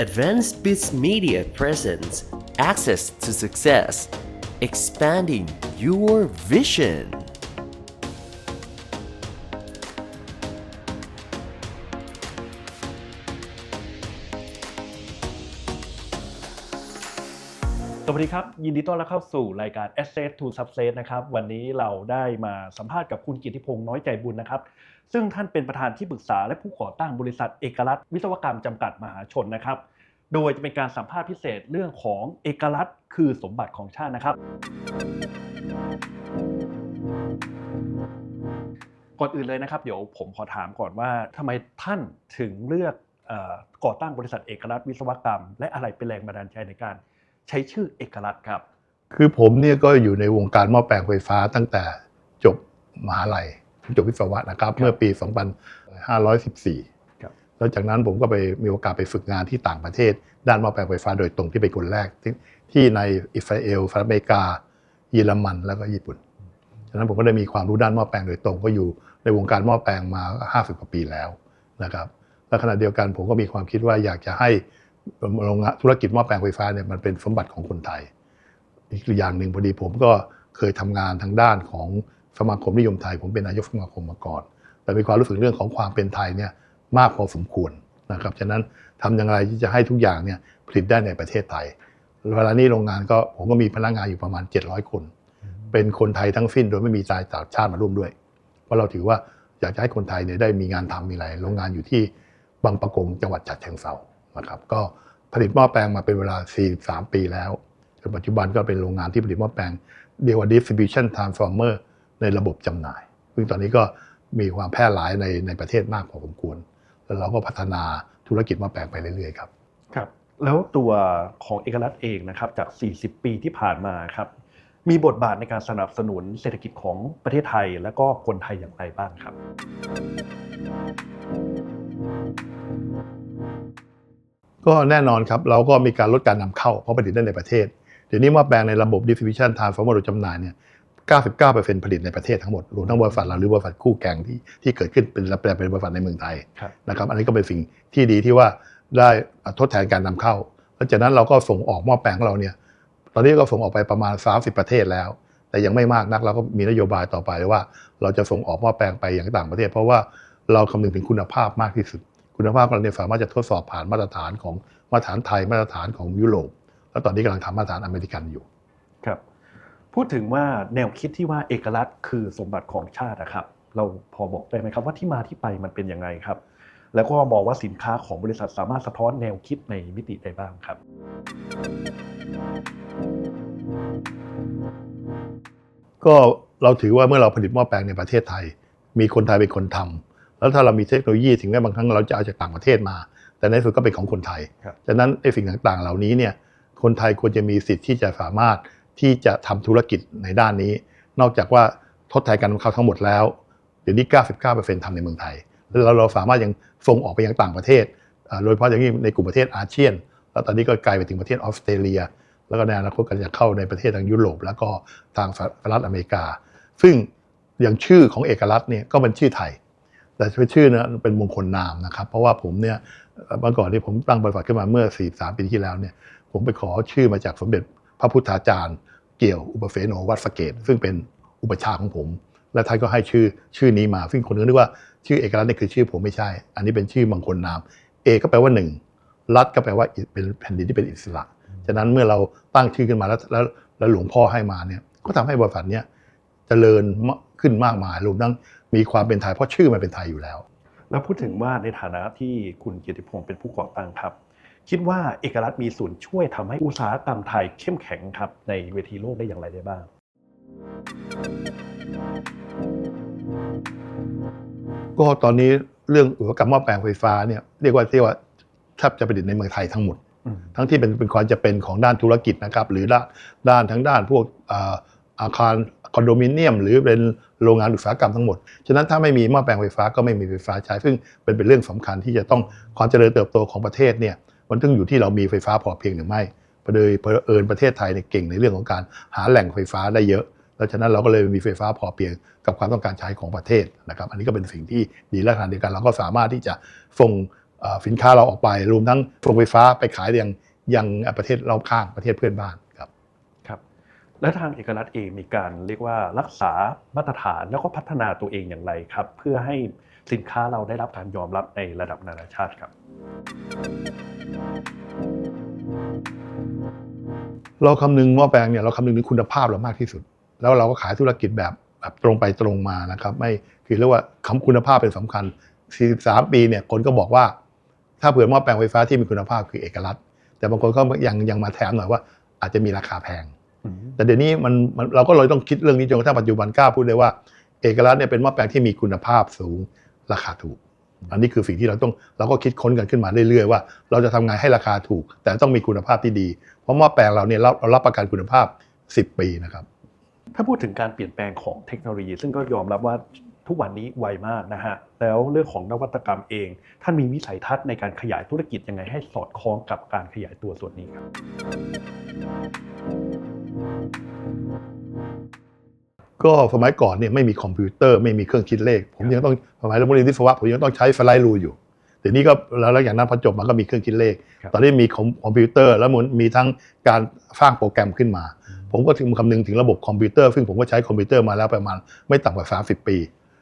Advanced Bits Media presents Access to Success, expanding your vision. สวัสดีครับ ยินดีต้อนรับเข้าสู่รายการ Asset to Success นะครับ วันนี้เราได้มาสัมภาษณ์กับคุณกิติพงษ์น้อยใจบุญนะครับ ซึ่งท่านเป็นประธานที่ปรึกษาและผู้ก่อตั้งบริษัทเอกลักษณ์วิศวกรรมจำกัดมหาชนนะครับ โดยจะเป็นการสัมภาษณ์พิเศษเรื่องของเอกลักษณ์คือสมบัติของชาตินะครับ ก่อนอื่นเลยนะครับ เดี๋ยวผมขอถามก่อนว่าทำไมท่านถึงเลือกอก่อตั้งบริษัทเอกลักษณ์วิศวกรรม และอะไรเป็นแรงบันดาลใจในการใช้ชื่อเอกลักษณ์ครับ คือผมเนี่ยก็อยู่ในวงการหม้อแปลงไฟฟ้าตั้งแต่จบมหาลัย จบวิศวะนะครับ เมื่อปี 2514ครับแล้วจากนั้นผมก็ไปมีโอกาสไปฝึกงานที่ต่างประเทศ ด้านหม้อแปลงไฟฟ้าโดยตรงที่เป็นคนแรกที่ที่ในอิสราเอลสหรัฐอเมริกา เยอรมันแล้วก็ญี่ปุ่นฉะนั้นผมก็ได้มีความรู้ด้านหม้อแปลงโดยตรงก็อยู่ในวงการหม้อแปลงมา 50กว่าปีแล้วนะครับและขณะเดียวกันผมก็มีความคิดว่าอยากจะให้โรงงานธุรกิจหม้อแปลงไฟฟ้าเนี่ยมันเป็นสมบัติของคนไทย อีกอย่างหนึ่งพอดีผมก็เคยทำงานทางด้านของ สมาคมนิยมไทย ผมเป็นนายกสมาคมมาก่อน แต่มีความรู้สึกเรื่องของความเป็นไทยเนี่ยมากพอสมควรนะครับฉะนั้นทำอย่างไรที่จะให้ทุกอย่างเนี่ยผลิตได้ในประเทศไทยเวลานี้โรงงานก็ผมก็มีพนักงานอยู่ประมาณ 700 คน เป็นคนไทยทั้งสิ้นโดยไม่มีชายต่างชาติมาร่วมด้วย เพราะเราถือว่าอยากจะให้คนไทยเนี่ยได้มีงานทำมีอะไรโรงงานอยู่ที่บางปะกงจังหวัดฉะเชิงเทรานะครับ ก็ผลิตหม้อแปลงมาเป็นเวลา 43 ปีแล้วจนปัจจุบันก็เป็นโรงงานที่ผลิตหม้อแปลงเรียกว่า distribution transformer ในระบบจำหน่าย ซึ่งตอนนี้ก็มีความแพร่หลายในในประเทศมากพอสมควร แล้วเราก็พัฒนาธุรกิจหม้อแปลงไปเรื่อยๆครับครับ แล้วตัวของเอกลักษณ์เองนะครับจาก 40 ปีที่ผ่านมาครับมีบทบาทในการสนับสนุนเศรษฐกิจของประเทศไทยและก็คนไทยอย่างไรบ้างครับ ก็แน่นอนครับเราก็มีการลดการนำเข้าเพราะผลิตได้ในประเทศ เดี๋ยวนี้หม้อแปลงในระบบ distribution transformer โดยจำหน่ายเนี่ย 99%ผลิตในประเทศทั้งหมดรวมทั้งบริษัทเราหรือบริษัทคู่แข่งที่ที่เกิดขึ้นเป็นแปลงเป็นบริษัทในเมืองไทยครับนะครับอันนี้ก็เป็นสิ่งที่ดีที่ว่าได้ทดแทนการนำเข้าหลังจากนั้นเราก็ส่งออกหม้อแปลงของเราเนี่ยตอนนี้ก็ส่งออกไปประมาณ 30 ประเทศแล้ว แต่ยังไม่มากนักเราก็มีนโยบายต่อไปว่า เราจะส่งออกหม้อแปลงไปอย่างต่างประเทศ เพราะว่าเราคำนึงถึงคุณภาพมากที่สุด คุณภาพของเราเนี่ยสามารถจะทดสอบผ่านมาตรฐานของมาตรฐานไทยมาตรฐานของยุโรปแล้วตอนนี้กำลังทำมาตรฐานอเมริกันอยู่ครับ พูดถึงว่าแนวคิดที่ว่าเอกลักษณ์คือสมบัติของชาตินะครับ เราพอบอกได้ไหมครับว่าที่มาที่ไปมันเป็นยังไงครับ แล้วก็มองว่าสินค้าของบริษัทสามารถสะท้อนแนวคิดในมิติใดบ้างครับ ก็เราถือว่าเมื่อเราผลิตหม้อแปลงในประเทศไทย มีคนไทยเป็นคนทำแล้วถ้าเรามีเทคโนโลยีถึงแม้บางครั้งเราจะเอาจากต่างประเทศมา แต่ในที่สุดก็เป็นของคนไทยครับดังนั้นไอ้สิ่งต่างๆ เหล่านี้เนี่ยคนไทยควรจะมีสิทธิ์ที่จะสามารถ ที่จะทำธุรกิจในด้านนี้ นอกจากว่าทดแทนการนำเข้าทั้งหมดแล้วเดี๋ยวนี้ 99%ทำในเมืองไทย แล้วเราสามารถยังส่งออกไปยังต่างประเทศ โดยเฉพาะอย่างยิ่งในกลุ่มประเทศอาเซียน แล้วตอนนี้ก็ไกลไปถึงประเทศออสเตรเลีย แล้วก็ในอนาคตก็จะเข้าในประเทศทางยุโรป แล้วก็ทางสหรัฐอเมริกา ซึ่งอย่างชื่อของเอกลักษณ์เนี่ยก็เป็นชื่อไทย แต่ชื่อเนะเป็นมงคลนามนะครับ เพราะว่าผมเนี่ยเมื่อก่อนที่ผมตั้งบริษัทขึ้นมาเมื่อ 43 ปีที่แล้วเนี่ย ผมไปขอชื่อมาจากสมเด็จ ระพุทธาจารย์ เกี่ยวอุปเฟโนวัดสะเกต ซึ่งเป็นอุปชาของผม และท่านก็ให้ชื่อชื่อนี้มา ซึ่งคนนึกนึกว่าชื่อเอกลักษณ์นี่คือชื่อผมไม่ใช่ อันนี้เป็นชื่อมงคลนาม เอกก็แปลว่าหนึ่งรัฐก็แปลว่าเป็นแผ่นดินที่เป็นอิสระฉะนั้นเมื่อเราตั้งชื่อขึ้นมาแล้วแล้วแล้วหลวงพ่อให้มาเนี่ยก็ทำให้บริษัทเนี้ยเจริญขึ้นมากมายรวมทั้งมีความเป็นไทยเพราะชื่อมันเป็นไทยอยู่แล้ว แล้วพูดถึงว่าในฐานะที่คุณเกียรติพงศ์เป็นผู้ก่อตั้งครับ คิดว่าเอกลักษณ์มีส่วนช่วยทำให้อุตสาหกรรมไทยเข้มแข็งครับในเวทีโลกได้อย่างไรได้บ้าง ก็ตอนนี้เรื่องอุตสาหกรรมหม้อแปลงไฟฟ้าเนี่ยเรียกว่าที่ว่าแทบจะผลิตในเมืองไทยทั้งหมด ทั้งที่เป็นเป็นความจะเป็นของด้านธุรกิจนะครับ หรือด้านด้านทั้งด้านพวกอาคารคอนโดมิเนียม หรือเป็นโรงงานอุตสาหกรรมทั้งหมด ฉะนั้นถ้าไม่มีหม้อแปลงไฟฟ้าก็ไม่มีไฟฟ้าใช้ ซึ่งเป็นเป็นเรื่องสำคัญที่จะต้องความเจริญเติบโตของประเทศเนี่ย มันต้องอยู่ที่เรามีไฟฟ้าพอเพียงหรือไม่ประเดยเผอิญประเทศไทยเนี่ยเก่งในเรื่องของการหาแหล่งไฟฟ้าได้เยอะแล้วฉะนั้นเราก็เลยมีไฟฟ้าพอเพียงกับความต้องการใช้ของประเทศนะครับ อันนี้ก็เป็นสิ่งที่ดีและขณะเดียวกันเราก็สามารถที่จะส่งสินค้าเราออกไป รวมทั้งโรงไฟฟ้าไปขายยังยังประเทศรอบข้างประเทศเพื่อนบ้านครับครับ และทางเอกรัฐเองมีการเรียกว่ารักษามาตรฐานแล้วก็พัฒนาตัวเองอย่างไรครับ เพื่อให้ สินค้าเราได้รับการยอมรับในระดับนานาชาติครับ เราคำนึงหม้อแปลงเนี่ยเราคำนึงถึงคุณภาพเรามากที่สุด แล้วเราก็ขายธุรกิจแบบแบบตรงไปตรงมานะครับ ไม่คือเรียกว่าคำคุณภาพเป็นสำคัญ 43 ปีเนี่ยคนก็บอกว่า ถ้าเผื่อหม้อแปลงไฟฟ้าที่มีคุณภาพคือเอกลักษณ์ แต่บางคนก็ยังยังมาแถมหน่อยว่า อาจจะมีราคาแพงแต่เดี๋ยวนี้มันมันเราก็เลยต้องคิดเรื่องนี้จนกระทั่งปัจจุบันกล้าพูดเลยว่า เอกลักษณ์เนี่ยเป็นหม้อแปลงที่มีคุณภาพสูง ราคาถูก อันนี้คือสิ่งที่เราต้องเราก็คิดค้นกันขึ้นมาเรื่อยๆว่า เราจะทำไงให้ราคาถูก แต่ต้องมีคุณภาพที่ดี เพราะหม้อแปลงเราเนี่ยเราเรารับประกันคุณภาพ 10 ปีนะครับถ้าพูดถึงการเปลี่ยนแปลงของเทคโนโลยี ซึ่งก็ยอมรับว่าทุกวันนี้ไวมากนะฮะ แล้วเรื่องของนวัตกรรมเอง ท่านมีวิสัยทัศน์ในการขยายธุรกิจยังไงให้สอดคล้องกับการขยายตัวส่วนนี้ครับ ก็สมัยก่อนเนี่ยไม่มีคอมพิวเตอร์ไม่มีเครื่องคิดเลข ผมยังต้องสมัยเราเรียนวิศวะผมยังต้องใช้สไลด์รูอยู่เดี๋ยวนี้ก็แล้วแล้วอย่างนั้นพอจบมาก็มีเครื่องคิดเลขครับตอนนี้มีคอมคอมพิวเตอร์แล้วมันมีทั้งการสร้างโปรแกรมขึ้นมา ผมก็ถึงคำนึงถึงระบบคอมพิวเตอร์ซึ่งผมก็ใช้คอมพิวเตอร์มาแล้วประมาณไม่ต่ำกว่า 30 ปี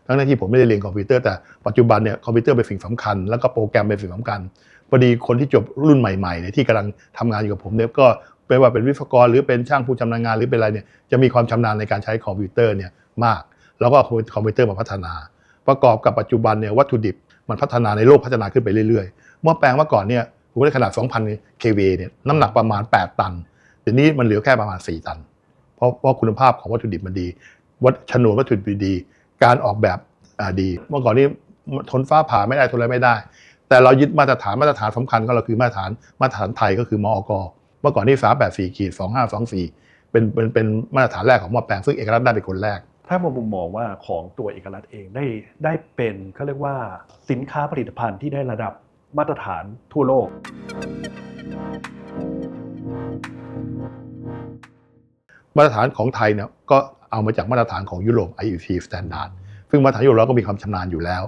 ทั้งที่ผมไม่ได้เรียนคอมพิวเตอร์แต่ปัจจุบันเนี่ยคอมพิวเตอร์เป็นสิ่งสำคัญ แล้วก็โปรแกรมเป็นสิ่งสำคัญพอดีคนที่จบรุ่นใหม่ๆเนี่ยที่กำลังทำงานอยู่กับผมเนี่ยก็ ไม่ว่าเป็นวิศวกรหรือเป็นช่างผู้ชำนาญงานหรือเป็นอะไรเนี่ยจะมีความชำนาญในการใช้คอมพิวเตอร์เนี่ยมาก แล้วก็เอาคอมพิวเตอร์มาพัฒนา ประกอบกับปัจจุบันเนี่ยวัตถุดิบมันพัฒนาในโลกพัฒนาขึ้นไปเรื่อยๆหม้อแปลงเมื่อก่อนเนี่ยผมได้ขนาด 2,000 kV เนี่ยน้ำหนักประมาณ 8 ตันเดี๋ยวนี้มันเหลือแค่ประมาณ 4 ตัน เพราะเพราะคุณภาพของวัตถุดิบมันดี วัตชนวนวัตถุดิบดี การออกแบบดี เมื่อก่อนนี้ทนฟ้าผ่าไม่ได้ทนอะไรไม่ได้ แต่เรายึดมาตรฐานมาตรฐานสำคัญของเราคือมาตรฐานมาตรฐานไทยก็คือมอก เมื่อก่อนนี่ 384ขีด2524 เป็นเป็นเป็นมาตรฐานแรกของหม้อแปลงซึ่งเอกลักษณ์ได้เป็นคนแรก ถ้ามองมุมมองว่าของตัวเอกลักษณ์เองได้ได้เป็นเขาเรียกว่าสินค้าผลิตภัณฑ์ที่ได้ระดับมาตรฐานทั่วโลก มาตรฐานของไทยเนี่ยก็เอามาจากมาตรฐานของยุโรป IEC Standard ซึ่งมาตรฐานยุโรปเราก็มีความชำนาญอยู่แล้ว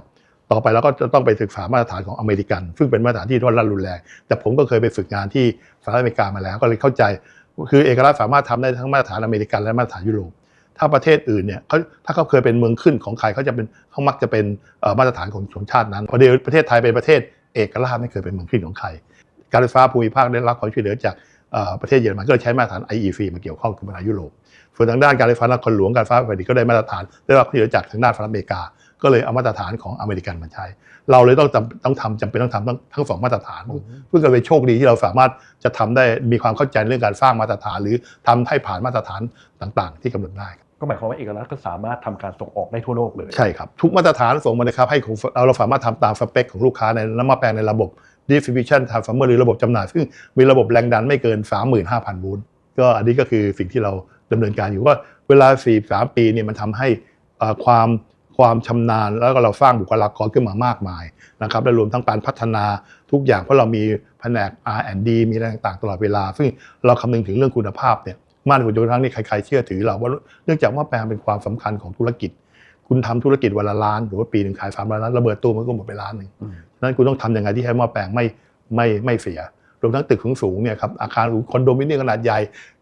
ต่อไปเราก็จะต้องไปศึกษามาตรฐานของอเมริกัน ซึ่งเป็นมาตรฐานที่รอดรันรุนแรง แต่ผมก็เคยไปฝึกงานที่สหรัฐอเมริกามาแล้ว ก็เลยเข้าใจ คือเอกลักษณ์สามารถทำได้ทั้งมาตรฐานอเมริกันและมาตรฐานยุโรป ถ้าประเทศอื่นเนี่ยเขาถ้าเขาเคยเป็นเมืองขึ้นของใครเขาจะเป็นเขามักจะเป็นมาตรฐานของชนชาตินั้นพอเดียวประเทศไทยเป็นประเทศเอกราชไม่เคยเป็นเมืองขึ้นของใคร การไฟฟ้าภูมิภาคได้รับความช่วยเหลือจากประเทศเยอรมันก็ใช้มาตรฐาน IEC มาเกี่ยวข้องกับมาตรฐานยุโรปส่วนทางด้านการไฟฟ้านครหลวงการไฟฟ้าแผ่นดินก็ได้มาตรฐานได้รับความช่วยเหลือจากทางด้านสหรัฐอเมริกา ก็เลยเอามาตรฐานของอเมริกันมาใช้ เราเลยต้องจำต้องทำจำเป็นต้องทำทั้งทั้งสองมาตรฐานเพื่อก็เลยโชคดีที่เราสามารถจะทำได้มีความเข้าใจเรื่องการสร้างมาตรฐาน หรือทำให้ผ่านมาตรฐานต่าง ๆ ที่กำหนดได้ก็หมายความว่าเอกลักษณ์ก็สามารถทำการส่งออกได้ทั่วโลกเลยใช่ครับ ทุกมาตรฐานส่งมาเลยครับให้ของเราเราสามารถทำตามสเปคของลูกค้าในน้ำมาแปลงในระบบ distribution transformer หรือระบบจำหน่าย ซึ่งมีระบบแรงดันไม่เกิน 35,000 โวลต์ก็อันนี้ก็คือสิ่งที่เราดำเนินการอยู่ว่าเวลา 43 ปีเนี่ยมันทำให้เอ่อความ ความชำนาญ แล้วก็เราสร้างบุคลากรขึ้นมามากมายนะครับและรวมทั้งการพัฒนาทุกอย่างเพราะเรามีแผนก R&D มีอะไรต่างๆตลอดเวลา ซึ่งเราคำนึงถึงเรื่องคุณภาพเนี่ยมากกว่าจนกระทั่งนี่ใครๆเชื่อถือเราว่าเนื่องจากว่าแปลงเป็นความสำคัญของธุรกิจ คุณทำธุรกิจวันละล้าน หรือว่าปีหนึ่งขายสามล้านระเบิดตู้มันก็หมดไปล้านหนึ่งนั้นคุณต้องทำยังไงที่ให้หม้อแปลงไม่ไม่ไม่เสียรวมทั้งตึกสูงๆเนี่ยครับอาคารคอนโดมิเนียมขนาดใหญ่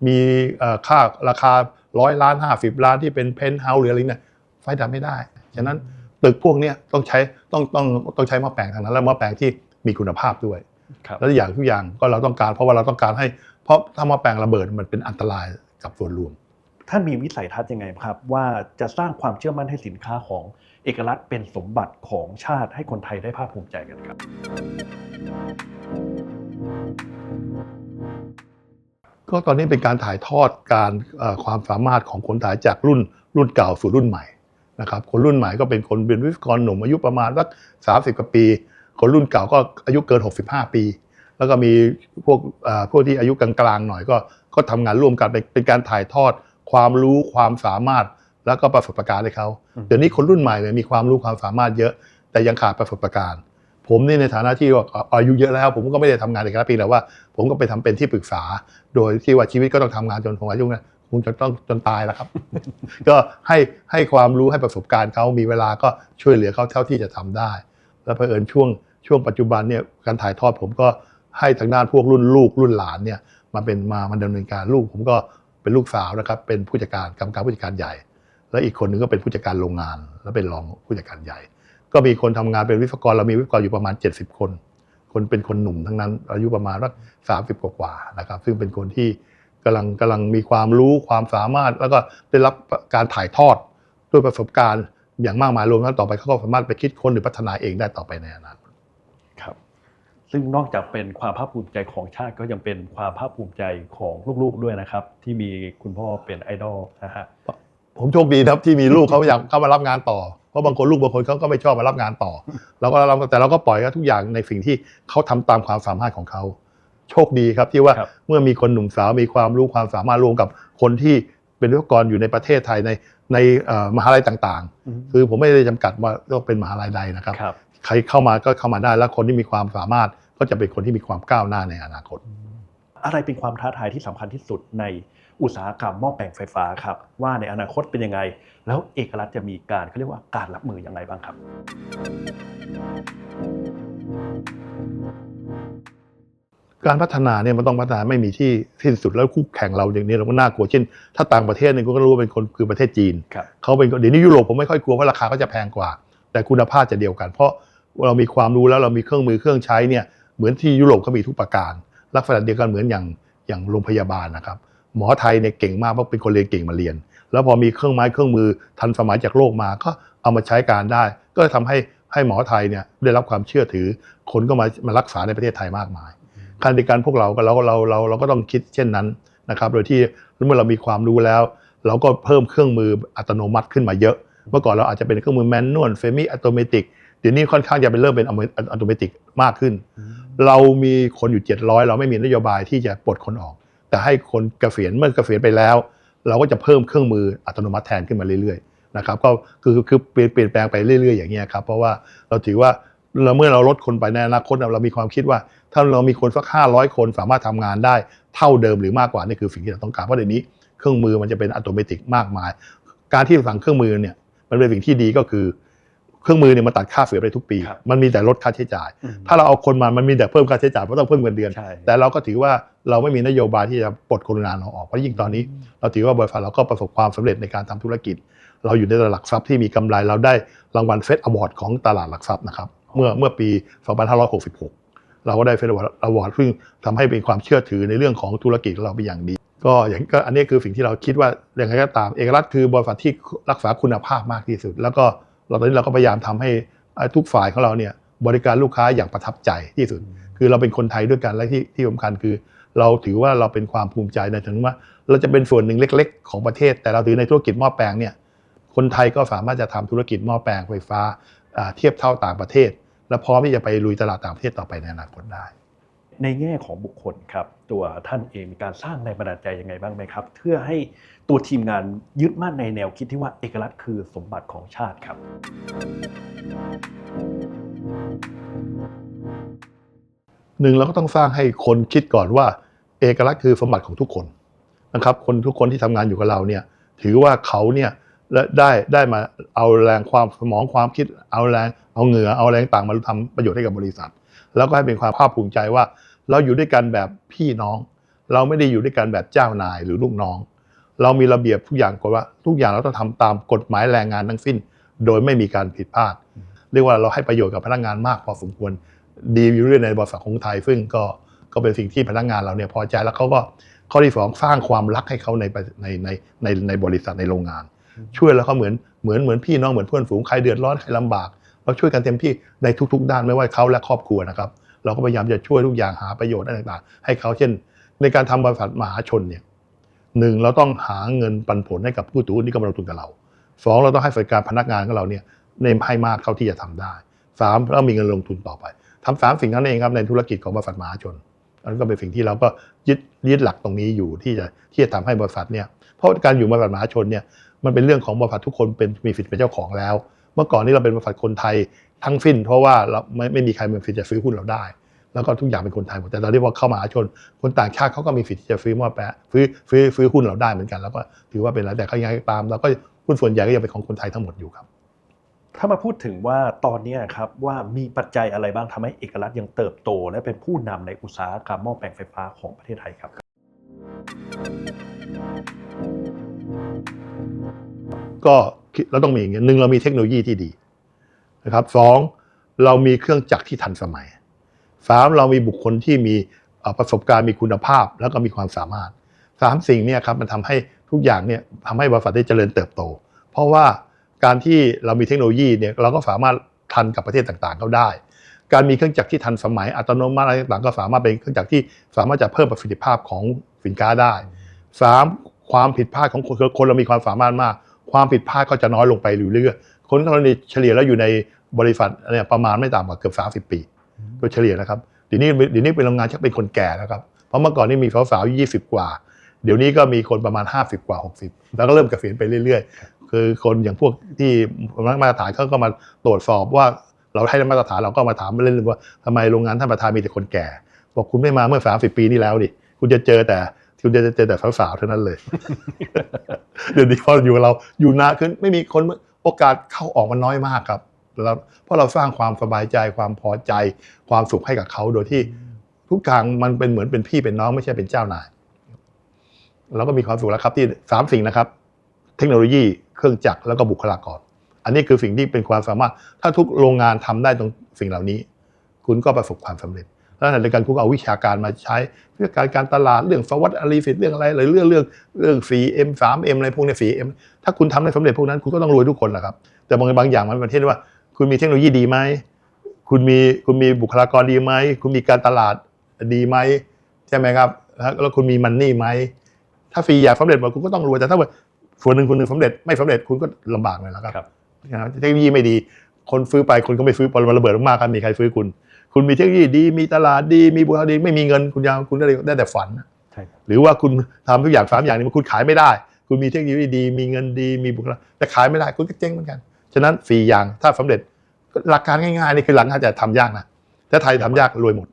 มีเอ่อค่าราคาร้อยล้านห้าสิบล้านที่เป็นเพนท์เฮาส์หรืออะไรเนี่ยไฟดับไม่ได้ ฉะนั้นตึกพวกเนี้ยต้องใช้ต้องต้องต้องใช้หม้อแปลงทางนั้นและหม้อแปลงที่มีคุณภาพด้วยครับแล้วอย่างทุกอย่างก็เราต้องการ เพราะว่าเราต้องการให้เพราะถ้าหม้อแปลงระเบิดมันเป็นอันตรายกับส่วนรวมท่านมีวิสัยทัศน์ยังไงครับ ว่าจะสร้างความเชื่อมั่นให้สินค้าของเอกลักษณ์เป็นสมบัติของชาติให้คนไทยได้ภาคภูมิใจกันครับ ก็ตอนนี้เป็นการถ่ายทอดการเอ่อความสามารถของคนไทยจากรุ่นรุ่นเก่าสู่รุ่นใหม่ นะครับคนรุ่นใหม่ก็เป็นคนเป็นวิศวกรหนุ่มอายุประมาณสักสามสิบกว่าปี คนรุ่นเก่าก็อายุเกิน 65 ปี แล้วก็มีพวกเอ่อพวกที่อายุกลางๆหน่อยก็ก็ทำงานร่วมกันเป็นเป็นการถ่ายทอด ความรู้ความสามารถแล้วก็ประสบการณ์ให้เขาอืมเดี๋ยวนี้คนรุ่นใหม่เนี่ยมีความรู้ความสามารถเยอะ แต่ยังขาดประสบการณ์ ผมนี่ในฐานะที่ว่าอายุเยอะแล้ว ผมก็ไม่ได้ทำงานในคณะปีแต่ว่า ผมก็ไปทำเป็นที่ปรึกษา โดยที่ว่าชีวิตก็ต้องทำงานจนผมอายุเนี่ยค งจะต้องจนตายแล้วครับ ก็ให้ให้ความรู้ให้ประสบการณ์เขามีเวลาก็ช่วยเหลือเขาเท่าที่จะทำได้ แล้วเผอิญช่วงช่วงปัจจุบันเนี่ยการถ่ายทอดผมก็ให้ทางด้านพวกรุ่นลูกรุ่นหลานเนี่ยมาเป็นมามาดำเนินการลูก ผมก็เป็นลูกสาวนะครับ เป็นผู้จัดการกรรมการผู้จัดการใหญ่ และอีกคนหนึ่งก็เป็นผู้จัดการโรงงาน และเป็นรองผู้จัดการใหญ่ ก็มีคนทำงานเป็นวิศวกรเรามีวิศวกรอยู่ประมาณ 70 คน คนเป็นคนหนุ่มทั้งนั้น อายุประมาณสักสามสิบกว่าๆนะครับ ซึ่งเป็นคนที่ กำลังกำลังมีความรู้ความสามารถ แล้วก็ได้รับการถ่ายทอดด้วยประสบการณ์อย่างมากมายรวมทั้งต่อไปเขาก็สามารถไปคิดค้นหรือพัฒนาเองได้ต่อไปในอนาคตครับซึ่งนอกจากเป็นความภาคภูมิใจของชาติก็ยังเป็นความภาคภูมิใจของลูกๆด้วยนะครับ ที่มีคุณพ่อเป็นไอดอลนะฮะผมโชคดีนะครับที่มีลูกเขาอยากเข้ามารับงานต่อเพราะบางคนลูกบางคนเขาก็ไม่ชอบมารับงานต่อเราก็เราแต่เราก็ปล่อยทุกอย่างในสิ่งที่เขาทำตามความสามารถของเขา โชคดีครับที่ว่าครับ เมื่อมีคนหนุ่มสาวมีความรู้ความสามารถรวมกับคนที่เป็นวิศวกรอยู่ในประเทศไทยในในเอ่อมหาลัยต่างๆคือผมไม่ได้จำกัดว่าต้องเป็นมหาลัยใดนะครับ ครับ ใครเข้ามาก็เข้ามาได้แล้วคนที่มีความสามารถก็จะเป็นคนที่มีความก้าวหน้าในอนาคต อะไรเป็นความท้าทายที่สำคัญที่สุดในอุตสาหกรรมหม้อแปลงไฟฟ้าครับว่าในอนาคตเป็นยังไง แล้วเอกลักษณ์จะมีการเขาเรียกว่าการรับมืออย่างไรบ้างครับ การพัฒนาเนี่ยมันต้องพัฒนาไม่มีที่สิ้นสุดแล้วคู่แข่งเราอย่างนี้เราก็น่ากลัวเช่น ถ้าต่างประเทศเนี่ยก็รู้ว่าเป็นคนคือประเทศจีนครับเขาเป็นเดี๋ยวนี้ยุโรปผมไม่ค่อยกลัวเพราะราคาก็จะแพงกว่า แต่คุณภาพจะเดียวกัน เพราะเรามีความรู้แล้วเรามีเครื่องมือเครื่องใช้เนี่ยเหมือนที่ยุโรปเขามีทุกประการ ลักษณะเดียวกันเหมือนอย่างอย่างโรงพยาบาลนะครับ หมอไทยเนี่ยเก่งมากเพราะเป็นคนเรียนเก่งมาเรียน แล้วพอมีเครื่องไม้เครื่องมือทันสมัยจากโลกมาก็เอามาใช้การได้ ก็ทำให้ให้หมอไทยเนี่ยได้รับความเชื่อถือคนก็มามารักษาในประเทศไทยมากมาย ขณะเดียวกันพวกเราก็เราเราเราเราก็ต้องคิดเช่นนั้นนะครับ โดยที่เมื่อเรามีความรู้แล้ว เราก็เพิ่มเครื่องมืออัตโนมัติขึ้นมาเยอะ เมื่อก่อนเราอาจจะเป็นเครื่องมือแมนนวลเฟมิอัตโนมัติเดี๋ยวนี้ค่อนข้างจะเป็นเริ่มเป็นอัตโนมัติมากขึ้น เรามีคนอยู่ 700 เราไม่มีนโยบายที่จะปลดคนออก แต่ให้คนเกษียณเมื่อเกษียณไปแล้ว เราก็จะเพิ่มเครื่องมืออัตโนมัติแทนขึ้นมาเรื่อยๆนะครับก็คือคือเปลี่ยนเปลี่ยนแปลงไปเรื่อย ๆ อย่างเงี้ยครับเพราะว่าเราถือว่าเราเมื่อเราลดคนไปในอนาคตเรามีความคิดว่า ถ้าเรามีคนสัก500คนสามารถทำงานได้เท่าเดิมหรือมากกว่านี่คือสิ่งที่เราต้องการเพราะเดี๋ยวนี้เครื่องมือมันจะเป็นอัตโนมัติมากมาย การที่สั่งเครื่องมือเนี่ยมันเป็นสิ่งที่ดีก็คือเครื่องมือเนี่ยมันตัดค่าเสียไปทุกปีครับมันมีแต่ลดค่าใช้จ่ายอืมถ้าเราเอาคนมา มันมีแต่เพิ่มค่าใช้จ่ายเพราะต้องเพิ่มเงินเดือนใช่แต่เราก็ถือว่าเราไม่มีนโยบายที่จะปลดคนงานเราออก เพราะยิ่งตอนนี้ เราถือว่าบริษัทเราก็ประสบความสำเร็จในการทำธุรกิจ เราอยู่ในตลาดหลักทรัพย์ที่มีกำไร เราได้รางวัลเฟดอวอร์ดของตลาดหลักทรัพย์นะครับ เมื่อเมื่อปี 2566 เราก็ได้เฟดอวอร์ดซึ่งทำให้เป็นความเชื่อถือในเรื่องของธุรกิจของเราเป็นอย่างดี ก็อย่างก็อันนี้คือสิ่งที่เราคิดว่าอย่างไรก็ตามเอกลักษณ์คือบริษัทที่รักษาคุณภาพมากที่สุด แล้วก็เราตอนนี้เราก็พยายามทำให้ทุกฝ่ายของเราเนี่ยบริการลูกค้าอย่างประทับใจที่สุด คือเราเป็นคนไทยด้วยกันและที่ที่สำคัญคือ เราถือว่าเราเป็นความภูมิใจในถึงว่า เราจะเป็นส่วนหนึ่งเล็ก ๆ ของประเทศ แต่เราถือในธุรกิจหม้อแปลงเนี่ยคนไทยก็สามารถจะทำธุรกิจหม้อแปลงไฟฟ้าเทียบเท่าต่างประเทศ และพร้อมที่จะไปลุยตลาดต่างประเทศต่อไปในอนาคตได้ ในแง่ของบุคคลครับ ตัวท่านเองมีการสร้างแรงบันดาลใจยังไงบ้างไหมครับ เพื่อให้ตัวทีมงานยึดมั่นในแนวคิดที่ว่าเอกลักษณ์คือสมบัติของชาติครับ หนึ่งเราก็ต้องสร้างให้คนคิดก่อนว่า เอกลักษณ์คือสมบัติของทุกคนนะครับ คนทุกคนที่ทำงานอยู่กับเราเนี่ยถือว่าเขาเนี่ย และได้ได้มาเอาแรงความสมองความคิดเอาแรงเอาเหงื่อเอาแรงต่างมาทำประโยชน์ให้กับบริษัท แล้วก็ให้เป็นความภาคภูมิใจว่า เราอยู่ด้วยกันแบบพี่น้อง เราไม่ได้อยู่ด้วยกันแบบเจ้านายหรือลูกน้อง เรามีระเบียบทุกอย่างกฎว่า ทุกอย่างเราต้องทำตามกฎหมายแรงงานทั้งสิ้น โดยไม่มีการผิดพลาด เรียกว่าเราให้ประโยชน์กับพนักงานมากพอสมควรดีอยู่เรื่อยในบริษัทของไทยซึ่งก็ก็เป็นสิ่งที่พนักงานเราเนี่ยพอใจแล้วเขาก็ข้อที่สองสร้างความรักให้เขาในในในในในบริษัทในโรงงาน ช่วยแล้วเขาเหมือนเหมือนเหมือนพี่น้องเหมือนเพื่อนฝูงใครเดือดร้อนใครลำบากเราช่วยกันเต็มที่ในทุก ๆ ด้านไม่ว่าเขาและครอบครัวนะครับ เราก็พยายามจะช่วยทุกอย่างหาประโยชน์อะไรต่างๆ ให้เขาเช่น ในการทำบริษัทมหาชนเนี่ยหนึ่งเราต้องหาเงินปันผลให้กับผู้ถือหุ้นที่กำลังลงทุนกับเราสองเราต้องให้บริการพนักงานของเราเนี่ยในให้มากเท่าที่จะทำได้สามเรามีเงินลงทุนต่อไปทำสามสิ่งนั้นเองครับในธุรกิจของบริษัทมหาชนอันนั้นก็เป็นสิ่งที่เราก็ยึดยึดหลักตรงนี้อยู่ที่จะที่จะทำให้บริษัทเนี่ยเพราะการอยู่บริษัทมหาชนเนี่ย มันเป็นเรื่องของบริษัททุกคนเป็นมีสิทธิ์เป็นเจ้าของแล้ว เมื่อก่อนนี้เราเป็นบริษัทคนไทยทั้งสิ้น เพราะว่าเราไม่ไม่มีใครมีสิทธิ์จะซื้อหุ้นเราได้ แล้วก็ทุกอย่างเป็นคนไทยหมดแต่ตอนนี้พอเข้ามหาชน คนต่างชาติเขาก็มีสิทธิ์ที่จะซื้อม้อแปะซื้อซื้อซื้อหุ้นเราได้เหมือนกัน แล้วก็ถือว่าเป็นแล้วแต่เขายังไงตามแล้วก็หุ้นส่วนใหญ่ก็ยังเป็นของคนไทยทั้งหมดอยู่ครับถ้ามาพูดถึงว่าตอนนี้ครับว่ามีปัจจัยอะไรบ้างทำให้เอกลักษณ์ยังเติบโต และเป็นผู้นำในอุตสาหกรรมหม้อแปลงไฟฟ้าของประเทศไทยครับ ก็เราต้องมีอย่างเงี้ยหนึ่งเรามีเทคโนโลยีที่ดีนะครับสองเรามีเครื่องจักรที่ทันสมัยสามเรามีบุคคลที่มีประสบการณ์มีคุณภาพแล้วก็มีความสามารถสามสิ่งเนี่ยครับมันทำให้ทุกอย่างเนี่ยทำให้บริษัทได้เจริญเติบโต เพราะว่าการที่เรามีเทคโนโลยีเนี่ยเราก็สามารถทันกับประเทศต่างๆเขาได้ การมีเครื่องจักรที่ทันสมัยอัตโนมัติอะไรต่างๆก็สามารถเป็นเครื่องจักรที่สามารถจะเพิ่มประสิทธิภาพของสินค้าได้สามความผิดพลาดของคนคนเรามีความสามารถมาก ความผิดพลาดก็จะน้อยลงไปเรื่อยๆคนเราเนี่ยเฉลี่ยแล้วอยู่ในบริษัทเนี่ยประมาณไม่ต่ำกว่าเกือบ30ปีโดยเฉลี่ยนะครับเดี๋ยวนี้เดี๋ยวนี้เป็นโรงงานชักเป็นคนแก่แล้วครับเพราะเมื่อก่อนนี่มีสาวๆยี่สิบกว่า เดี๋ยวนี้ก็มีคนประมาณ 50 กว่า 60 แล้วก็เริ่มเกษียณไปเรื่อยๆ คือคนอย่างพวกที่มาตรฐานเขาก็มาตรวจสอบว่าเราให้ได้มาตรฐานเราก็มาถามเล่นๆว่าทำไมโรงงานท่านประธานมีแต่คนแก่ บอกคุณไม่มาเมื่อ 30 ปีที่แล้วดิคุณจะเจอแต่ คุณจะเจอแต่สาวๆเท่านั้นเลย เดี๋ยวนี้พออยู่กับเราอยู่นานขึ้นไม่มีคนโอกาสเข้าออกมันน้อยมากครับแล้วเพราะเราสร้างความสบายใจความพอใจความสุขให้กับเขาโดยที่ทุกอย่างมันเป็นเหมือนเป็นพี่เป็นน้องไม่ใช่เป็นเจ้านายเราก็มีความสุขแล้วครับที่สามสิ่งนะครับ เทคโนโลยีเครื่องจักรแล้วก็บุคลากร อันนี้คือสิ่งที่เป็นความสามารถ ถ้าทุกโรงงานทำได้ตรงสิ่งเหล่านี้ คุณก็ประสบความสำเร็จ แล้วในการคุณก็เอาวิชาการมาใช้เพื่อการการตลาดเรื่องฟวัตอลีฟิตเรื่องอะไรหรือเรื่องเรื่องเรื่อง 4M 3M อะไรพวกเนี้ 4M ถ้าคุณทำได้สำเร็จพวกนั้นคุณก็ต้องรวยทุกคนแหละครับแต่บางบางอย่างมันเป็นประเทศว่า คุณมีเทคโนโลยีดีไหมคุณมีคุณมีบุคลากรดีไหมคุณมีการตลาดดีไหมใช่ไหมครับแล้วแล้วคุณมีมันนี่ไหมถ้าฟรีอยากสำเร็จหมดคุณก็ต้องรวยแต่ถ้าว่าส่วนหนึ่งคุณหนึ่งสำเร็จไม่สำเร็จคุณก็ลำบากเลยแล้วครับครับนะครับเทคโนโลยีไม่ดี คนซื้อไปคนก็ไม่ซื้อพอมันระเบิดมากๆครับมีใครซื้อคุณ คุณมีเทคโนโลยีดี มีตลาดดี มีบุคลากรดี ไม่มีเงินคุณยังคุณได้ได้แต่ฝัน ใช่ครับ หรือว่าคุณทำทุกอย่างสามอย่างนี้มันคุณขายไม่ได้ คุณมีเทคโนโลยีดี มีเงินดี มีบุคลากรแต่ขายไม่ได้คุณก็เจ๊งเหมือนกัน ฉะนั้นสี่อย่างถ้าสำเร็จหลักการง่ายๆนี่คือหลักการจะทำยากนะถ้าไทยทำยากรวยหมด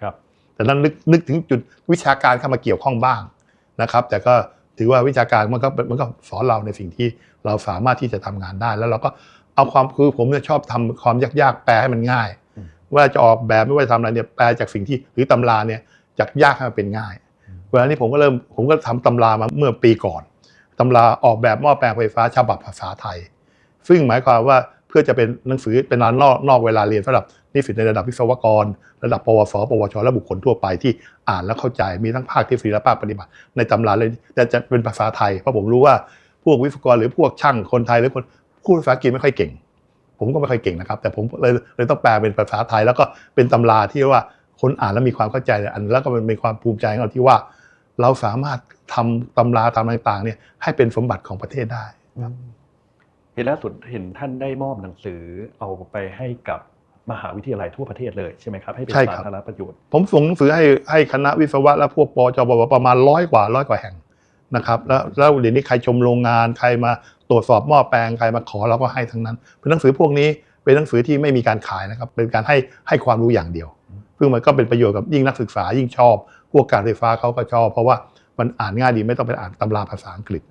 ครับ แต่นั้นนึกนึกถึงจุดวิชาการเข้ามาเกี่ยวข้องบ้างนะครับ แต่ก็ถือว่าวิชาการมันก็มันก็สอนเราในสิ่งที่เราสามารถที่จะทำงานได้ แล้วเราก็เอาความคือผมเนี่ยชอบทำความยากๆแปลให้มันง่ายอืม ว่าจะออกแบบไม่ว่าจะทำอะไรเนี่ยแปลจากสิ่งที่หรือตำราเนี่ยจากยากให้มันเป็นง่ายเวลานี้ผมก็เริ่มผมก็ทำตำรามาเมื่อปีก่อนตำราออกแบบหม้อแปลงไฟฟ้าฉบับภาษาไทย ซึ่งหมายความว่าเพื่อจะเป็นหนังสือเป็นงานนอกนอกเวลาเรียนสำหรับนิสิตในระดับวิศวกร ระดับปวส ปวช และบุคคลทั่วไปที่อ่านแล้วเข้าใจมีทั้งภาคทฤษฎีและภาคปฏิบัติ ในตำราเลยแต่จะเป็นภาษาไทยเพราะผมรู้ว่าพวกวิศวกรหรือพวกช่างคนไทยหรือคนพูดภาษาอังกฤษไม่ค่อยเก่ง ผมก็ไม่ค่อยเก่งนะครับ แต่ผมเลยเลยต้องแปลเป็นภาษาไทย แล้วก็เป็นตำราที่ว่าคนอ่านแล้วมีความเข้าใจอันแล้วก็มันเป็นความภูมิใจของเราที่ว่า เราสามารถทำตำราทำต่างๆเนี่ยให้เป็นสมบัติของประเทศได้เห็นล่าสุดเห็นท่านได้มอบหนังสือเอาไปให้กับมหาวิทยาลัยทั่วประเทศเลยใช่ไหมครับให้เป็นใช่สาครับธารณประโยชน์ผมส่งหนังสือให้ให้คณะวิศวะและพวกปจบประมาณร้อยกว่าร้อยกว่าแห่งนะครับแล้วแล้วเดี๋ยวนี้ใครชมโรงงานใครมา ตรวจสอบหม้อแปลงใครมาขอเราก็ให้ทั้งนั้นเป็นหนังสือพวกนี้เป็นหนังสือที่ไม่มีการขายนะครับ เป็นการให้ให้ความรู้อย่างเดียวซึ่งมันก็เป็นประโยชน์กับยิ่งนักศึกษายิ่งชอบ พวกการไฟฟ้าเขาก็ชอบ เพราะว่ามันอ่านง่ายดีไม่ต้องไปอ่านตำราภาษาอังกฤษ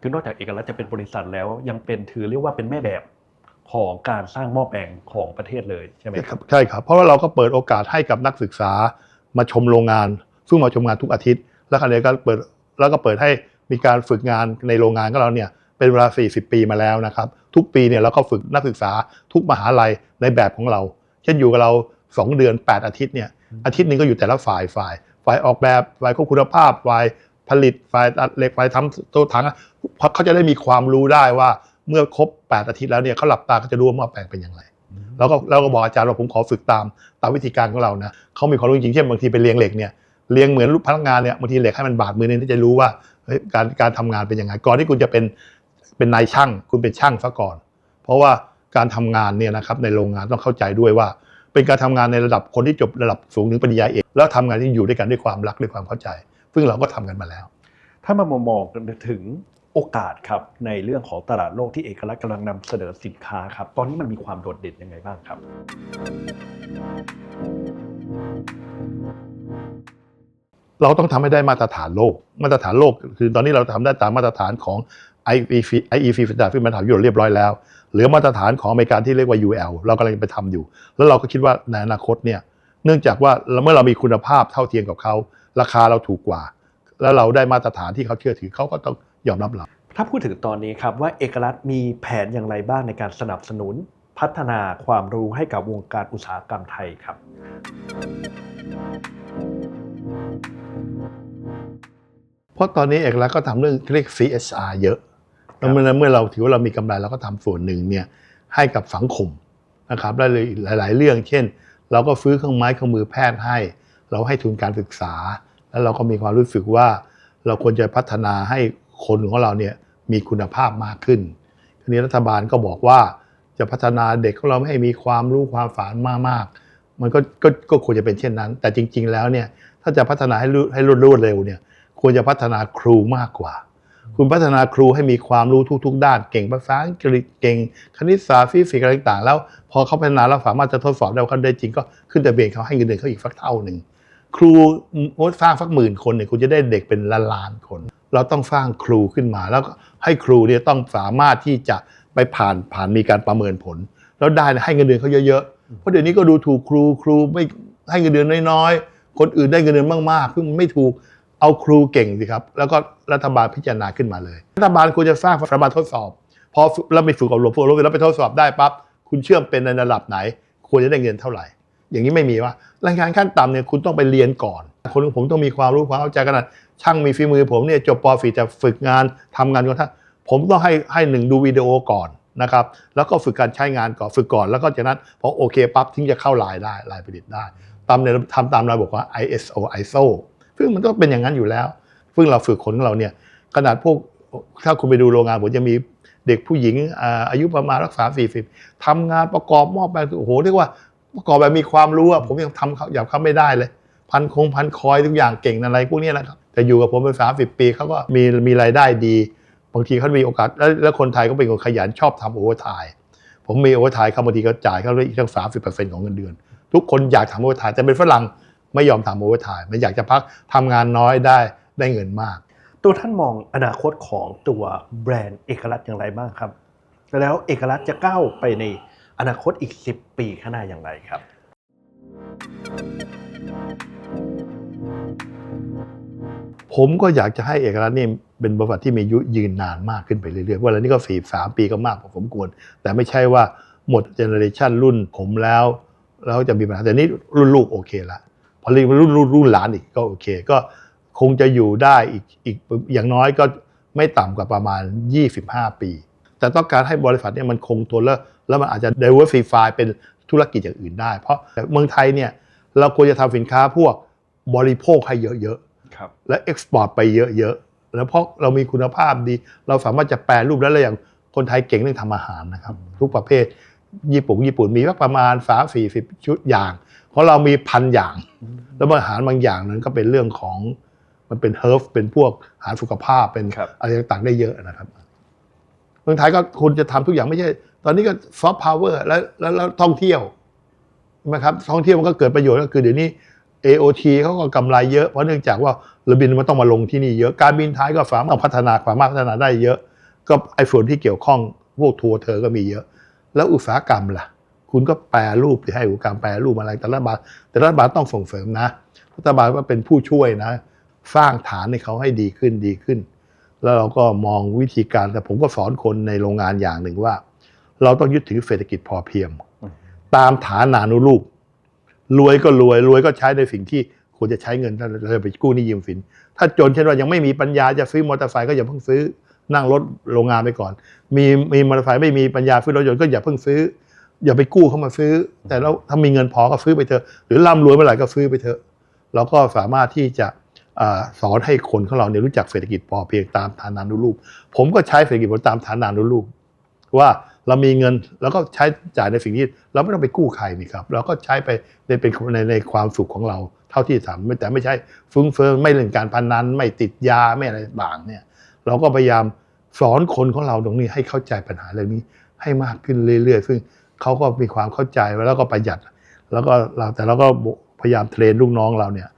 คือนอกจากเอกลักษณ์จะเป็นบริษัทแล้วยังเป็นถือเรียกว่าเป็นแม่แบบของการสร้างหม้อแปลงของประเทศเลยใช่ไหมครับใช่ครับเพราะว่าเราก็เปิดโอกาสให้กับนักศึกษามาชมโรงงาน ซึ่งมาชมงานทุกอาทิตย์ แล้วคราวนี้ก็เปิดแล้วก็เปิดให้ มีการฝึกงานในโรงงานของเราเนี่ยเป็นเวลา 40 ปีมาแล้วนะครับ ทุกปีเนี่ยเราก็ฝึกนักศึกษาทุกมหาลัยในแบบของเรา เช่นอยู่กับเรา 2 เดือน 8 อาทิตย์เนี่ยอาทิตย์หนึงก็อยู่แต่ละฝ่ายฝ่าย ฝ่ายออกแบบฝ่ายควบคุณภาพฝ่ายผลิตฝ่ายตัดเหล็กฝ่ายทำตัวถังเพราะเขาจะได้มีความรู้ได้ว่าเมื่อครบ 8 อาทิตย์แล้วเนี่ยเขาหลับตาก็จะรู้ว่าหม้อแปลงเป็นอย่างไรแล้วก็เราก็บอกอาจารย์ว่าผมขอฝึกตามตามวิธีการของเรานะเขามีความรู้จริงๆเช่นบางทีไปเลี้ยงเหล็กเนี่ยเลี้ยงเหมือนลูกพนักงานเนี่ยบางทีเหล็กให้มันบาดมือเนี่ยที่จะรู้ว่าเฮ้ย การการทำงานเป็นยังไงก่อนที่คุณจะเป็นเป็นนายช่าง คุณเป็นช่างซะก่อน เพราะว่าการทำงานเนี่ยนะครับในโรงงานต้องเข้าใจด้วยว่า เป็นการทำงานในระดับคนที่จบระดับสูงถึงปริญญาเอกแล้วทำงานที่อยู่ด้วยกันด้วยความรักด้วยความเข้าใจ ซึ่งเราก็ทำกันมาแล้ว ถ้ามามองถึงโอกาสครับในเรื่องของตลาดโลกที่เอกลักษณ์กำลังนำเสนอสินค้าครับ ตอนนี้มันมีความโดดเด่นยังไงบ้างครับ เราต้องทำให้ได้มาตรฐานโลก มาตรฐานโลก คือตอนนี้เราทำได้ตามมาตรฐานของ IEF IEF สแตนดาร์ดมาตรฐานยุโรปเรียบร้อยแล้ว เหลือมาตรฐานของอเมริกาที่เรียกว่า UL เรากำลังไปทำอยู่ แล้วเราก็คิดว่าในอนาคตเนี่ยเนื่องจากว่าเมื่อเรามีคุณภาพเท่าเทียมกับเขาราคาเราถูกกว่า แล้วเราได้มาตรฐานที่เขาเชื่อถือเขาก็ต้องยอมรับเราถ้าพูดถึงตอนนี้ครับว่าเอกลักษณ์มีแผนอย่างไรบ้างในการสนับสนุน พัฒนาความรู้ให้กับวงการอุตสาหกรรมไทยครับ เพราะตอนนี้เอกลักษณ์ก็ทำเรื่องเรียก CSR เยอะแล้วเมื่อเมื่อเราถือว่าเรามีกำไรเราก็ทำส่วนหนึ่งเนี่ยให้กับสังคมนะครับได้เลยหลาย ๆ เรื่อง เช่น เราก็ซื้อเครื่องไม้เครื่องมือแพทย์ให้ เราให้ทุนการศึกษา แล้วเราก็มีความรู้สึกว่า เราควรจะพัฒนาให้คนของเราเนี่ยมีคุณภาพมากขึ้นทีนี้รัฐบาลก็บอกว่าจะพัฒนาเด็กของเราไม่ให้มีความรู้ความฝันมากๆมันก็ก็ก็ควรจะเป็นเช่นนั้น แต่จริง ๆ แล้วเนี่ย ถ้าจะพัฒนาให้รู้ให้รวดเร็วเนี่ยควรจะพัฒนาครูมากกว่า คุณพัฒนาครูให้มีความรู้ทุก ๆ ด้าน เก่งภาษาอังกฤษเก่ง คณิตศาสตร์ฟิสิกส์อะไรต่างๆ แล้ว พอเขาพัฒนาแล้วสามารถจะทดสอบได้เขาได้จริงก็ขึ้นทะเบียนเขาให้เงินเดือนเขาอีกสักเท่าหนึ่งครูสร้างสักหมื่นคนเนี่ยคุณจะได้เด็กเป็นล้านล้านๆคน เราต้องสร้างครูขึ้นมา แล้วให้ครูเนี่ยต้องสามารถที่จะไปผ่านผ่านมีการประเมินผล แล้วได้ให้เงินเดือนเขาเยอะๆเพราะเดี๋ยวนี้ก็ดูถูกครูครูไม่ให้เงินเดือนน้อยๆ คนอื่นได้เงินเดือนมากๆซึ่งมันไม่ถูกเอาครูเก่งสิครับ แล้วก็รัฐบาลพิจารณาขึ้นมาเลย รัฐบาลควรจะสร้างสถาบันทดสอบ พอแล้วไปฝึกอบรมฝึกอบรมแล้วไปทดสอบได้ปั๊บคุณเชื่อมเป็นในระดับไหน ควรจะได้เงินเท่าไหร่ อย่างนี้ไม่มีว่ารายงานขั้นต่ำเนี่ยคุณต้องไปเรียนก่อน คนของผมต้องมีความรู้ความเข้าใจขนาดช่างมีฝีมือผมเนี่ยจบปอฝีจะฝึกงานทำงานก่อนท่านผมต้องให้ให้หนึ่งดูวิดีโอก่อนนะครับแล้วก็ฝึกการใช้งานก่อนฝึกก่อนแล้วก็จากนั้นพอโอเคปั๊บถึงจะเข้าลายได้ลายผลิตได้ ตามเนี่ยทำตามระบบว่า ISO ISO ซึ่งมันก็เป็นอย่างนั้นอยู่แล้ว ซึ่งเราฝึกคนของเราเนี่ยขนาดพวกถ้าคุณไปดูโรงงานผมจะมีเด็กผู้หญิงอ่าอายุประมาณรักษาสี่สิบทำงานประกอบม้อแปลงโอ้โหเรียกว่าประกอบแบบมีความรู้อะผมยังทำเขาอย่างเขาไม่ได้เลย พันคงพันคอยทุกอย่างเก่งอะไรพวกนี้นะครับแต่อยู่กับผมเป็นสามสิบปีเขาก็มีมีรายได้ดี บางทีเขามีโอกาสแล้วแล้วคนไทยก็เป็นคนขยันชอบทำโอเวอร์ไทม์ผมมีโอเวอร์ไทม์เขาบางทีก็จ่ายเขาเลยอีกตั้งสามสิบเปอร์เซ็นต์ของเงินเดือน ทุกคนอยากทำโอเวอร์ไทม์แต่เป็นฝรั่งไม่ยอมทำโอเวอร์ไทม์มันอยากจะพักทำงานน้อยได้ได้เงินมาก ตัวท่านมองอนาคตของตัวแบรนด์เอกลักษณ์อย่างไรบ้างครับ แล้วเอกลักษณ์จะก้าวไปในอนาคตอีก 10 ปีข้างหน้าอย่างไรครับ ผมก็อยากจะให้เอกลักษณ์นี่เป็นบริษัทที่มีอายุยืนนานมากขึ้นไปเรื่อยๆ ว่าแล้วนี่ก็สี่สามปีก็มากพอสมควร แต่ไม่ใช่ว่าหมดเจเนอเรชันรุ่นผมแล้ว แล้วจะมีปัญหาแต่นี่รุ่นลูกโอเคละพอรุ่นรุ่นรุ่นหลานอีกก็โอเค ก็คงจะอยู่ได้อีกอีกอย่างน้อยก็ไม่ต่ำกว่าประมาณ 25 ปี แต่ต้องการให้บริษัทเนี่ยมันคงตัวแล้ว แล้วมันอาจจะ diversify เป็นธุรกิจอย่างอื่นได้ เพราะเมืองไทยเนี่ยเราควรจะทำสินค้าพวกบริโภคให้เยอะๆครับและเอ็กซ์พอร์ตไปเยอะๆแล้วเพราะเรามีคุณภาพดี เราสามารถจะแปลรูปแล้วแล้วอย่างคนไทยเก่งเรื่องทำอาหารนะครับ ทุกประเภท ญี่ปุ่นญี่ปุ่นมีสักประมาณ 3 4 0 ชุดอย่างเพราะเรามีพันอย่าง แล้วอาหารบางอย่างนั้นก็เป็นเรื่องของมันเป็นเฮิร์ฟเป็นพวกอาหารสุขภาพเป็นครับอะไรต่างๆได้เยอะนะครับเมืองไทยก็คุณจะทำทุกอย่างไม่ใช่ ตอนนี้ก็ซอฟต์พาวเวอร์แล้วแล้วแล้วท่องเที่ยวใช่ไหมครับท่องเที่ยวมันก็เกิดประโยชน์ก็คือเดี๋ยวนี้ AOT เขาก็กำไรเยอะเพราะเนื่องจากว่าเรือบินมันต้องมาลงที่นี่เยอะการบินไทยก็สามารถพัฒนาสามารถพัฒนาได้เยอะ ก็ไอ้ส่วนที่เกี่ยวข้องพวกทัวร์เธอก็มีเยอะ แล้วอุตสาหกรรมล่ะ คุณก็แปรรูปหรือให้อุตสาหกรรมแปรรูปอะไรแต่รัฐบาลแต่รัฐบาลต้องส่งเสริมนะรัฐบาลก็เป็นผู้ช่วยนะ สร้างฐานให้เขาให้ดีขึ้นดีขึ้น แล้วเราก็มองวิธีการแต่ผมก็สอนคนในโรงงานอย่างหนึ่งว่า เราต้องยึดถือเศรษฐกิจพอเพียงตามฐานานุรูปรวยก็รวยรวยก็ใช้ในสิ่งที่ควรจะใช้เงินถ้าเราไปกู้หนี้ยืมสิน ถ้าจนเช่นว่ายังไม่มีปัญญาจะซื้อมอเตอร์ไซค์ก็อย่าเพิ่งซื้อ นั่งรถโรงงานไปก่อน มีมีมอเตอร์ไซค์ไม่มีปัญญาซื้อรถยนต์ก็อย่าเพิ่งซื้อ อย่าไปกู้เข้ามาซื้อ แต่เราถ้ามีเงินพอก็ซื้อไปเถอะหรือร่ำรวยเมื่อไหร่ก็ซื้อไปเถอะเราก็สามารถที่จะอสอนให้คนของเราเนี่ยรู้จักเศรษฐกิจพอเพียงตามฐานานุรูป ผมก็ใช้เศรษฐกิจตามฐานานุรูป ว่าเรามีเงินแล้วก็ใช้จ่ายในสิ่งที่เราไม่ต้องไปกู้ใครนี่ครับเราก็ใช้ไปในเป็นในในความสุขของเราเท่าที่ทำแต่ไม่ใช่ฟุ้งเฟ้อไม่เล่นการพนันไม่ติดยาไม่อะไรต่างเนี่ย เราก็พยายาม สอนคนของเราตรงนี้ให้เข้าใจปัญหาเรื่องนี้ให้มากขึ้นเรื่อยๆ ซึ่งเขาก็มีความเข้าใจแล้วก็ประหยัด แล้วก็เราแต่เราก็พยายามเทรนลูกน้องเราเนี่ย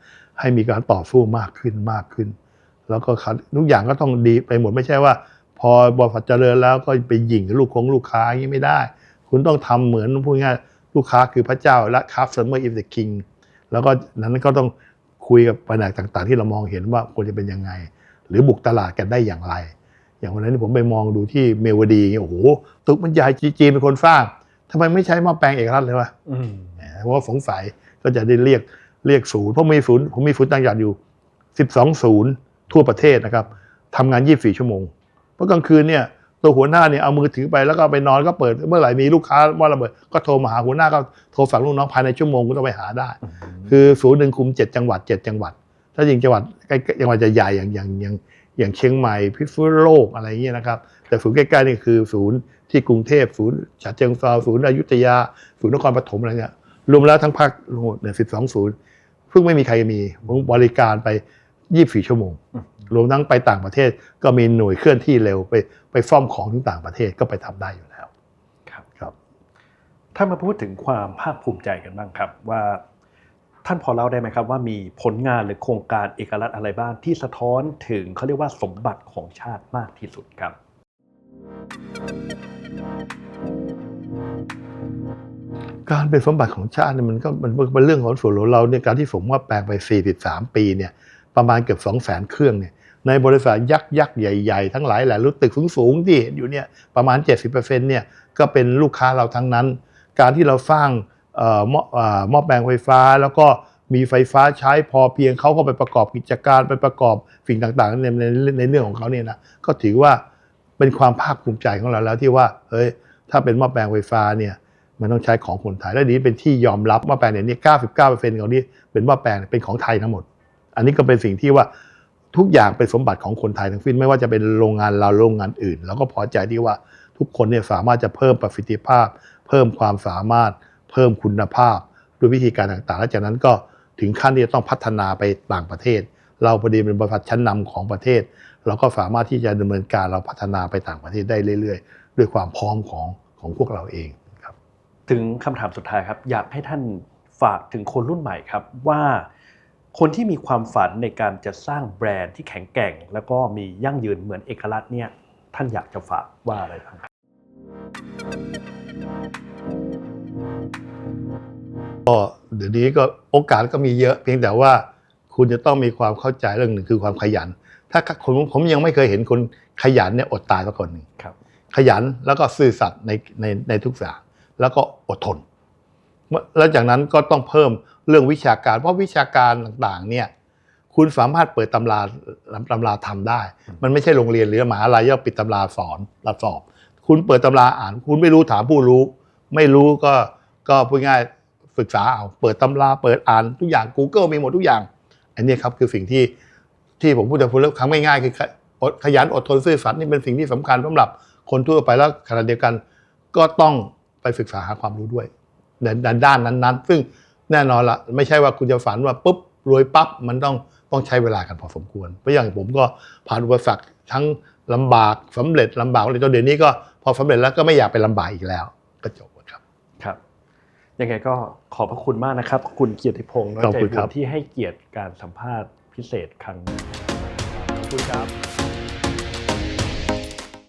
ให้มีการต่อสู้มากขึ้นมากขึ้น แล้วก็ทุกอย่างก็ต้องดีไปหมดไม่ใช่ว่า พอบริษัทเจริญแล้วก็ไปหยิ่งกับลูกคงลูกค้าอย่างนี้ไม่ได้ คุณต้องทำเหมือนพูดง่ายลูกค้าคือพระเจ้าและ customer is the king แล้วก็นั้นก็ต้องคุยกับแผนกต่างๆ ที่เรามองเห็นว่าควรจะเป็นยังไง หรือบุกตลาดกันได้อย่างไร อย่างวันนั้นผมไปมองดูที่เมวดีโอ้โหตึกมันใหญ่จีนเป็นคนสร้างทำไมไม่ใช้หม้อแปลงเอกลักษณ์เลยวะอืมเพราะว่าสงสัยก็จะได้เรียกเรียกศูนย์เพราะมีศูนย์ผมมีศูนย์ต่างจังหวัดอยู่ 12 ศูนย์ทั่วประเทศนะครับทำงาน 24 ชั่วโมงเพราะกลางคืนเนี่ยตัวหัวหน้าเนี่ยเอามือถือไปแล้วก็ไปนอนก็เปิดเมื่อไหร่มีลูกค้าว่าระเบิดก็โทรมาหาหัวหน้าก็โทรฝากลูกน้องภายในชั่วโมงก็ต้องไปหาได้ คือศูนย์หนึ่งคุม 7 จังหวัด 7 จังหวัด ถ้าจริงจังหวัดใกล้ๆจังหวัดใหญ่ๆอย่างอย่างอย่าง อย่างเชียงใหม่พิษณุโลกอะไรอย่างเงี้ยนะครับ แต่ศูนย์ใกล้ๆนี่คือศูนย์ที่กรุงเทพศูนย์ฉะเชิงเทราศูนย์อยุธยา ศูนย์นครปฐมอะไรเนี่ยรวมแล้วทั้งภาคเนี่ยสิบสองศูนย์เพิ่งไม่มีใครมีผมบริการไป24ชั่วโมง รวมทั้งไปต่างประเทศก็มีหน่วยเคลื่อนที่เร็วไปไปซ่อมของที่ต่างประเทศก็ไปทำได้อยู่แล้วครับครับ ถ้ามาพูดถึงความภาคภูมิใจกันบ้างครับว่า ท่านพอเล่าได้ไหมครับว่ามีผลงานหรือโครงการเอกลักษณ์อะไรบ้างที่สะท้อนถึงเขาเรียกว่าสมบัติของชาติมากที่สุดครับ การเป็นสมบัติของชาติเนี่ยมันก็มันเป็นเรื่องของส่วนของเราเนี่ยการที่ผมว่าแปลงไป 43 ปีเนี่ยประมาณเกือบ 2 0 0 0 0 0 เครื่องเนี่ยในบริษัทยักษ์ยักษ์ใหญ่ๆ ทั้งหลายแหละรู้ตึกสูงๆที่เห็นอยู่เนี่ยประมาณ 70%เนี่ยก็เป็นลูกค้าเราทั้งนั้น การที่เราสร้าง หม้อเอ่อม้อแปลงไฟฟ้า แล้วก็มีไฟฟ้าใช้พอเพียงเขาก็ไปประกอบกิจการไปประกอบสิ่งต่างๆในในในเรื่องของเขาเนี่ยนะก็ถือว่าเป็นความภาคภูมิใจของเราแล้วที่ว่าเฮ้ยถ้าเป็นหม้อแปลงไฟฟ้าเนี่ยมันต้องใช้ของคนไทยและนี้เป็นที่ยอมรับหม้อแปลงเนี่ยนี่99%ของนี้เป็นหม้อแปลงเป็นของไทยทั้งหมด อันนี้ก็เป็นสิ่งที่ว่าทุกอย่างเป็นสมบัติของคนไทยทั้งสิ้นไม่ว่าจะเป็นโรงงานเราโรงงานอื่น แล้วก็พอใจที่ว่าทุกคนเนี่ยสามารถจะเพิ่มประสิทธิภาพ เพิ่มความสามารถ เพิ่มคุณภาพด้วยวิธีการต่างๆ แล้วจากนั้นก็ถึงขั้นที่จะต้องพัฒนาไปต่างประเทศ เราพอดีเป็นบริษัทชั้นนำของประเทศ เราก็สามารถที่จะดำเนินการเราพัฒนาไปต่างประเทศได้เรื่อย ๆ ด้วยความพร้อมของของพวกเราเองครับถึงคำถามสุดท้ายครับ อยากให้ท่านฝากถึงคนรุ่นใหม่ครับว่าคนที่มีความฝันในการจะสร้างแบรนด์ที่แข็งแกร่ง แล้วก็มียั่งยืนเหมือนเอกลักษณ์เนี่ยท่านอยากจะฝากว่าอะไรบ้างครับ ก็เดี๋ยวนี้ก็โอกาสก็มีเยอะ เพียงแต่ว่าคุณจะต้องมีความเข้าใจเรื่องหนึ่งคือความขยัน ถ้าคนผมยังไม่เคยเห็นคนขยันเนี่ยอดตายสักคนหนึ่งครับขยันแล้วก็ซื่อสัตย์ในในในทุกอย่างแล้วก็อดทนเมื่อแล้วจากนั้นก็ต้องเพิ่มเรื่องวิชาการ เพราะวิชาการต่างๆเนี่ยคุณสามารถเปิดตำราตำราทำได้ มันไม่ใช่โรงเรียนหรือมหาลัยย่อปิดตำราสอนรับสอบ คุณเปิดตำราอ่าน คุณไม่รู้ถามผู้รู้ ไม่รู้ก็ก็พูดง่าย ศึกษาเอาเปิดตำราเปิดอ่านทุกอย่าง Google มีหมดทุกอย่าง อันนี้ครับคือสิ่งที่ที่ผมพูดแต่พูดแล้วคำง่ายๆคือขยันอดทนซื่อสัตย์นี่เป็นสิ่งที่สำคัญสำหรับคนทั่วไปแล้วขณะเดียวกัน ก็ต้องไปศึกษาหาความรู้ด้วยในด้านนั้นๆ ซึ่งแน่นอนละไม่ใช่ว่าคุณจะฝันว่าปุ๊บรวยปั๊บมันต้องต้องใช้เวลากันพอสมควร เพราะอย่างผมก็ผ่านอุปสรรคทั้งลำบากสำเร็จลำบากเลยจนเดี๋ยวนี้ก็พอสำเร็จแล้วก็ไม่อยากไปลำบากอีกแล้วก็จบ ยังไงก็ขอบพระคุณมากนะครับ คุณเกียรติพงศ์น้อยขอบใจคุณบุครัญบที่ให้เกียรติการสัมภาษณ์พิเศษครั้งนี้ขอบคุณครับ